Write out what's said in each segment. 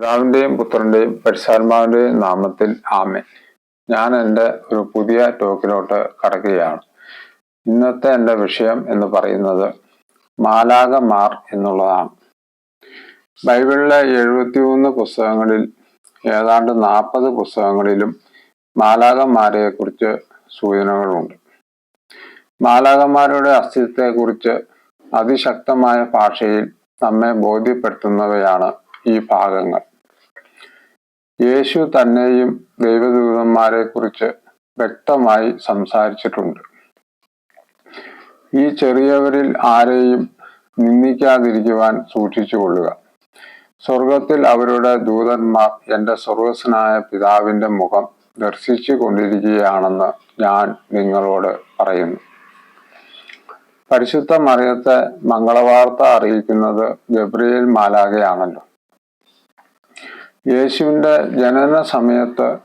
പിതാവിന്റെയും പുത്രന്റെയും പരിശുദ്ധാത്മാവിന്റെയും നാമത്തിൽ ആമേൻ. ഞാൻ എന്റെ ഒരു പുതിയ ടോക്കിലോട്ട് കടക്കുകയാണ്. ഇന്നത്തെ എന്റെ വിഷയം എന്ന് പറയുന്നത് മാലാകമാർ എന്നുള്ളതാണ്. ബൈബിളിലെ എഴുപത്തിമൂന്ന് പുസ്തകങ്ങളിൽ ഏതാണ്ട് നാൽപ്പത് പുസ്തകങ്ങളിലും മാലാകന്മാരെ കുറിച്ച് സൂചനകളുണ്ട്. മാലാകന്മാരുടെ അസ്തിത്വത്തെക്കുറിച്ച് അതിശക്തമായ ഭാഷയിൽ നമ്മെ ബോധ്യപ്പെടുത്തുന്നവയാണ് ഈ ഭാഗങ്ങൾ. യേശു തന്നെയും ദൈവദൂതന്മാരെ കുറിച്ച് വ്യക്തമായി സംസാരിച്ചിട്ടുണ്ട്. ഈ ചെറിയവരിൽ ആരെയും നിന്ദിക്കാതിരിക്കുവാൻ സൂക്ഷിച്ചുകൊള്ളുക സ്വർഗത്തിൽ അവരുടെ ദൂതന്മാർ എന്റെ സ്വർഗസ്വനായ പിതാവിന്റെ മുഖം ദർശിച്ചു കൊണ്ടിരിക്കുകയാണെന്ന് ഞാൻ നിങ്ങളോട് പറയുന്നു. പരിശുദ്ധ മറിയത്തെ മംഗളവാർത്ത അറിയിക്കുന്നത് ഗബ്രിയേൽ മാലാകയാണല്ലോ യേശുവിന്റെ ജനന സമയത്ത്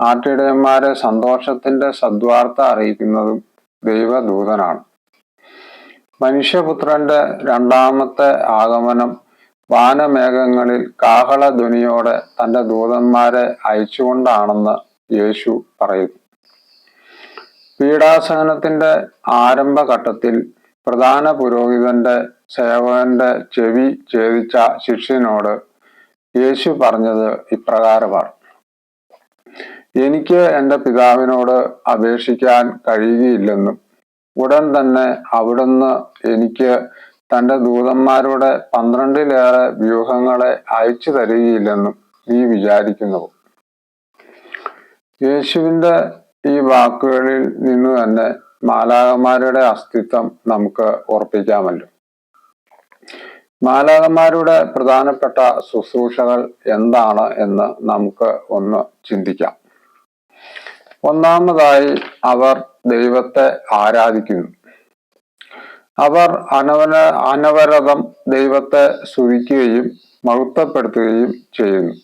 ആട്ടിടയന്മാരെ സന്തോഷത്തിന്റെ സദ്വാർത്ത അറിയിക്കുന്നതും ദൈവദൂതനാണ്. മനുഷ്യപുത്രന്റെ രണ്ടാമത്തെ ആഗമനം വാനമേഘങ്ങളിൽ കാഹളധ്വനിയോടെ തന്റെ ദൂതന്മാരെ അയച്ചുകൊണ്ടാണെന്ന് യേശു പറയുന്നു. പീഡാസഹനത്തിന്റെ ആരംഭഘട്ടത്തിൽ പ്രധാന പുരോഹിതന്റെ സേവകന്റെ ചെവി ഛേദിച്ച ശിഷ്യനോട് യേശു പറഞ്ഞത് ഇപ്രകാരമാണ്. എനിക്ക് എന്റെ പിതാവിനോട് അപേക്ഷിക്കാൻ കഴിയുകയില്ലെന്നും ഉടൻ തന്നെ അവിടുന്ന് എനിക്ക് തന്റെ ദൂതന്മാരുടെ പന്ത്രണ്ടിലേറെ വ്യൂഹങ്ങളെ അയച്ചു തരികയില്ലെന്നും നീ വിചാരിക്കുന്നു. യേശുവിന്റെ ഈ വാക്കുകളിൽ നിന്ന് തന്നെ മാലാകന്മാരുടെ അസ്തിത്വം നമുക്ക് ഉറപ്പിക്കാമല്ലോ. മാലാകന്മാരുടെ പ്രധാനപ്പെട്ട ശുശ്രൂഷകൾ എന്താണ് എന്ന് നമുക്ക് ഒന്ന് ചിന്തിക്കാം. ഒന്നാമതായി അവർ ദൈവത്തെ ആരാധിക്കുന്നു. അവർ അനവന അനവരതം ദൈവത്തെ സ്തുതിക്കുകയും മഹത്വപ്പെടുത്തുകയും ചെയ്യുന്നു.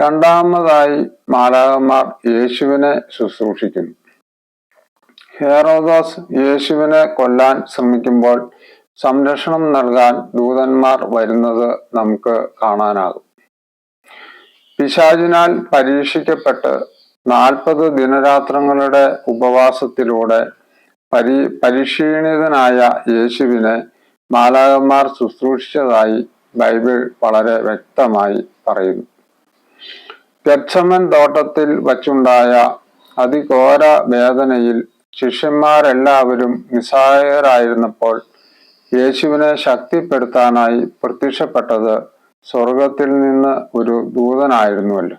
രണ്ടാമതായി മാലാകന്മാർ യേശുവിനെ ശുശ്രൂഷിക്കുന്നു. ഹേറോദോസ് യേശുവിനെ കൊല്ലാൻ ശ്രമിക്കുമ്പോൾ സംരക്ഷണം നൽകാൻ ദൂതന്മാർ വരുന്നത് നമുക്ക് കാണാനാകും. പിശാചിനാൽ പരീക്ഷിക്കപ്പെട്ട് നാൽപ്പത് ദിനരാത്രങ്ങളുടെ ഉപവാസത്തിലൂടെ പരി പരിക്ഷീണിതനായ യേശുവിനെ മാലാകന്മാർ ശുശ്രൂഷിച്ചതായി ബൈബിൾ വളരെ വ്യക്തമായി പറയുന്നു. ഗച്ഛമൻ തോട്ടത്തിൽ വച്ചുണ്ടായ അതിഘോര വേദനയിൽ ശിഷ്യന്മാരെല്ലാവരും നിസ്സഹായരായിരുന്നപ്പോൾ യേശുവിനെ ശക്തിപ്പെടുത്താനായി പ്രത്യക്ഷപ്പെട്ടത് സ്വർഗത്തിൽ നിന്ന് ഒരു ദൂതനായിരുന്നുവല്ലോ.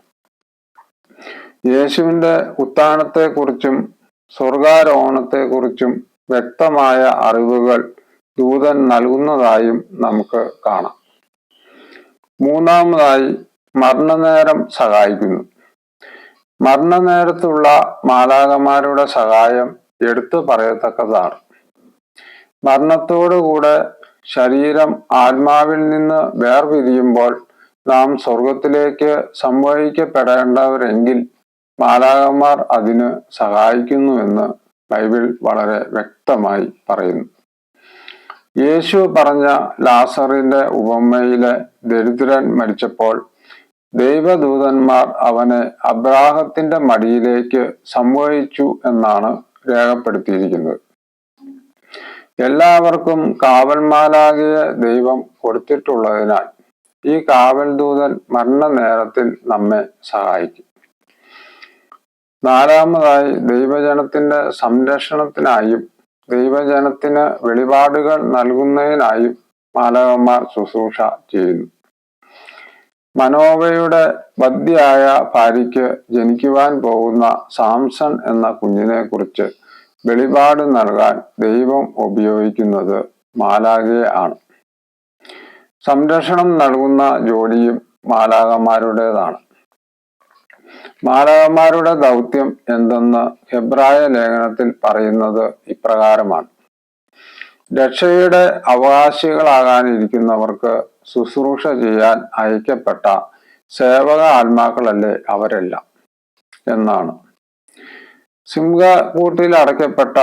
യേശുവിന്റെ ഉത്ഥാനത്തെക്കുറിച്ചും സ്വർഗാരോഹണത്തെക്കുറിച്ചും വ്യക്തമായ അറിവുകൾ ദൂതൻ നൽകുന്നതായും നമുക്ക് കാണാം. മൂന്നാമതായി മരണനേരം സഹായിക്കുന്നു. മരണനേരത്തുള്ള മാലാകന്മാരുടെ സഹായം എടുത്തു പറയത്തക്കതാണ്. മരണത്തോടുകൂടെ ശരീരം ആത്മാവിൽ നിന്ന് വേർപിരിയുമ്പോൾ നാം സ്വർഗത്തിലേക്ക് സംവഹിക്കപ്പെടേണ്ടവരെങ്കിൽ മാലാകന്മാർ അതിന് സഹായിക്കുന്നുവെന്ന് ബൈബിൾ വളരെ വ്യക്തമായി പറയുന്നു. യേശു പറഞ്ഞ ലാസറിന്റെ ഉപമയിലെ ദരിദ്രൻ മരിച്ചപ്പോൾ ദൈവദൂതന്മാർ അവനെ അബ്രാഹത്തിന്റെ മടിയിലേക്ക് സംവഹിച്ചു എന്നാണ് രേഖപ്പെടുത്തിയിരിക്കുന്നത്. എല്ലാവർക്കും കാവൽമാലാകിയ ദൈവം കൊടുത്തിട്ടുള്ളതിനാൽ ഈ കാവൽ ദൂതൻ മരണനേരത്തിൽ നമ്മെ സഹായിക്കും. നാലാമതായി ദൈവജനത്തിന്റെ സംരക്ഷണത്തിനായും ദൈവജനത്തിന് വെളിപാടുകൾ നൽകുന്നതിനായും മാലകന്മാർ ശുശ്രൂഷ ചെയ്യുന്നു. മനോവയുടെ ബദ്ധിയായ ഭാര്യയ്ക്ക് ജനിക്കുവാൻ പോകുന്ന സാംസൺ എന്ന കുഞ്ഞിനെ കുറിച്ച് വെളിപാട് നൽകാൻ ദൈവം ഉപയോഗിക്കുന്നത് മാലാകയെ ആണ്. സംരക്ഷണം നൽകുന്ന ജോലിയും മാലാകന്മാരുടേതാണ് മാലാകന്മാരുടെ ദൗത്യം എന്തെന്ന് ഹെബ്രായ ലേഖനത്തിൽ പറയുന്നത് ഇപ്രകാരമാണ്. രക്ഷയുടെ അവകാശികളാകാനിരിക്കുന്നവർക്ക് ശുശ്രൂഷ ചെയ്യാൻ അയക്കപ്പെട്ട സേവക ആത്മാക്കളല്ലേ അവരെല്ലാം? എന്നാണ്. സിംഹകൂട്ടിൽ അടയ്ക്കപ്പെട്ട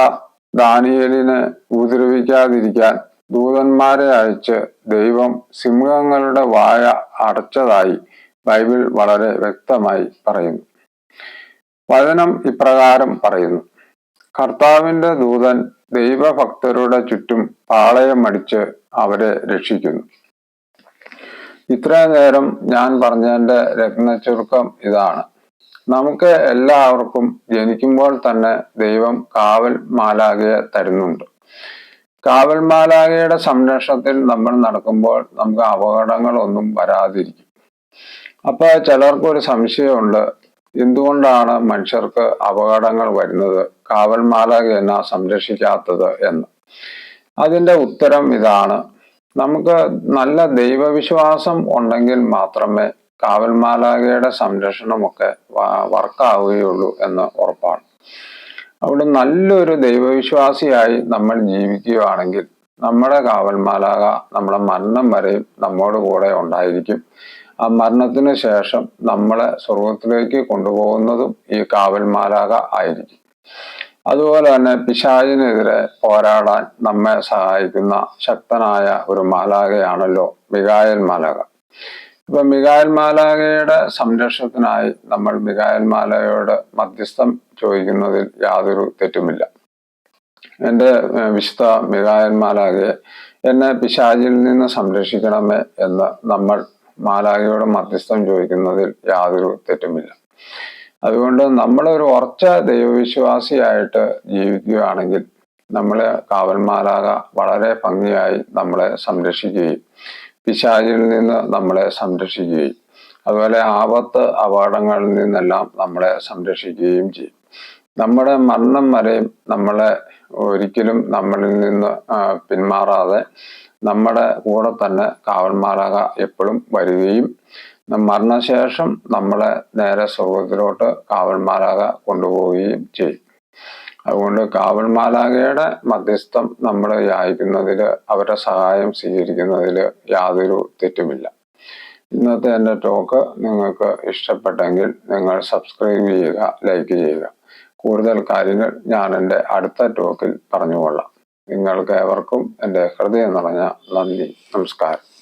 ദാനിയലിനെ ഉപദ്രവിക്കാതിരിക്കാൻ ദൂതന്മാരെ അയച്ച് ദൈവം സിംഹങ്ങളുടെ വായ അടച്ചതായി ബൈബിൾ വളരെ വ്യക്തമായി പറയുന്നു. വചനം ഇപ്രകാരം പറയുന്നു. കർത്താവിന്റെ ദൂതൻ ദൈവഭക്തരുടെ ചുറ്റും പാളയമടിച്ച് അവരെ രക്ഷിക്കുന്നു. ഇത്രയും നേരം ഞാൻ പറഞ്ഞതിന്റെ രത്നച്ചുരുക്കം ഇതാണ്. നമുക്ക് എല്ലാവർക്കും ജനിക്കുമ്പോൾ തന്നെ ദൈവം കാവൽ മാലാകയെ തരുന്നുണ്ട്. കാവൽ മാലാകയുടെ സംരക്ഷണത്തിൽ നമ്മൾ നടക്കുമ്പോൾ നമുക്ക് അപകടങ്ങളൊന്നും വരാതിരിക്കും. അപ്പൊ ചിലർക്കൊരു സംശയമുണ്ട് എന്തുകൊണ്ടാണ് മനുഷ്യർക്ക് അപകടങ്ങൾ വരുന്നത്? കാവൽ മാലാക എന്ന സംരക്ഷിക്കാത്തത് എന്ന്. അതിന്റെ ഉത്തരം ഇതാണ് നമുക്ക് നല്ല ദൈവവിശ്വാസം ഉണ്ടെങ്കിൽ മാത്രമേ കാവൽമാലാകയുടെ സംരക്ഷണമൊക്കെ വർക്കാവുകയുള്ളൂ എന്ന് ഉറപ്പാണ്. അവിടെ നല്ലൊരു ദൈവവിശ്വാസിയായി നമ്മൾ ജീവിക്കുകയാണെങ്കിൽ നമ്മുടെ കാവൽമാലാക നമ്മുടെ മരണം വരെയും നമ്മോട് കൂടെ ഉണ്ടായിരിക്കും. ആ മരണത്തിന് ശേഷം നമ്മളെ സ്വർഗത്തിലേക്ക് കൊണ്ടുപോകുന്നതും ഈ കാവൽമാലാക ആയിരിക്കും. അതുപോലെ തന്നെ പിശാചിനെതിരെ പോരാടാൻ നമ്മെ സഹായിക്കുന്ന ശക്തനായ ഒരു മാലാകയാണല്ലോ മികായൽ മാലാക ഇപ്പൊ മികായൽ മാലാകയുടെ സംരക്ഷണത്തിനായി നമ്മൾ മികായൽ മാലയോട് മധ്യസ്ഥം ചോദിക്കുന്നതിൽ യാതൊരു തെറ്റുമില്ല. എന്റെ വിശുദ്ധ മികായൽ മാലാകയെ എന്നെ പിശാചിൽ നിന്ന് സംരക്ഷിക്കണമേ എന്ന് നമ്മൾ മാലാകയോട് മധ്യസ്ഥം ചോദിക്കുന്നതിൽ യാതൊരു തെറ്റുമില്ല. അതുകൊണ്ട് നമ്മളൊരു ഉറച്ച ദൈവവിശ്വാസിയായിട്ട് ജീവിക്കുകയാണെങ്കിൽ നമ്മളെ കാവൽമാലാക വളരെ ഭംഗിയായി നമ്മളെ സംരക്ഷിക്കുകയും പിശാചിൽ നിന്ന് നമ്മളെ സംരക്ഷിക്കുകയും അതുപോലെ ആപത്ത് അപകടങ്ങളിൽ നിന്നെല്ലാം നമ്മളെ സംരക്ഷിക്കുകയും ചെയ്യും. നമ്മുടെ മരണം വരെയും നമ്മളെ ഒരിക്കലും നമ്മളിൽ നിന്ന് പിന്മാറാതെ നമ്മുടെ കൂടെ തന്നെ കാവൽമാലാക എപ്പോഴും വരികയും മരണശേഷം നമ്മളെ നേരെ സ്വർഗത്തിലോട്ട് കാവൽമാലാക കൊണ്ടുപോവുകയും ചെയ്യും. അതുകൊണ്ട് കാവൽ കാവൽമാലാകയുടെ മധ്യസ്ഥം നമ്മൾ യാചിക്കുന്നതിൽ അവരുടെ സഹായം സ്വീകരിക്കുന്നതിൽ യാതൊരു തെറ്റുമില്ല. ഇന്നത്തെ എന്റെ ടോക്ക് നിങ്ങൾക്ക് ഇഷ്ടപ്പെട്ടെങ്കിൽ നിങ്ങൾ സബ്സ്ക്രൈബ് ചെയ്യുക ലൈക്ക് ചെയ്യുക. കൂടുതൽ കാര്യങ്ങൾ ഞാൻ എന്റെ അടുത്ത ടോക്കിൽ പറഞ്ഞുകൊള്ളാം. നിങ്ങൾക്ക് ഏവർക്കും എന്റെ ഹൃദയം നിറഞ്ഞ നന്ദി നമസ്കാരം.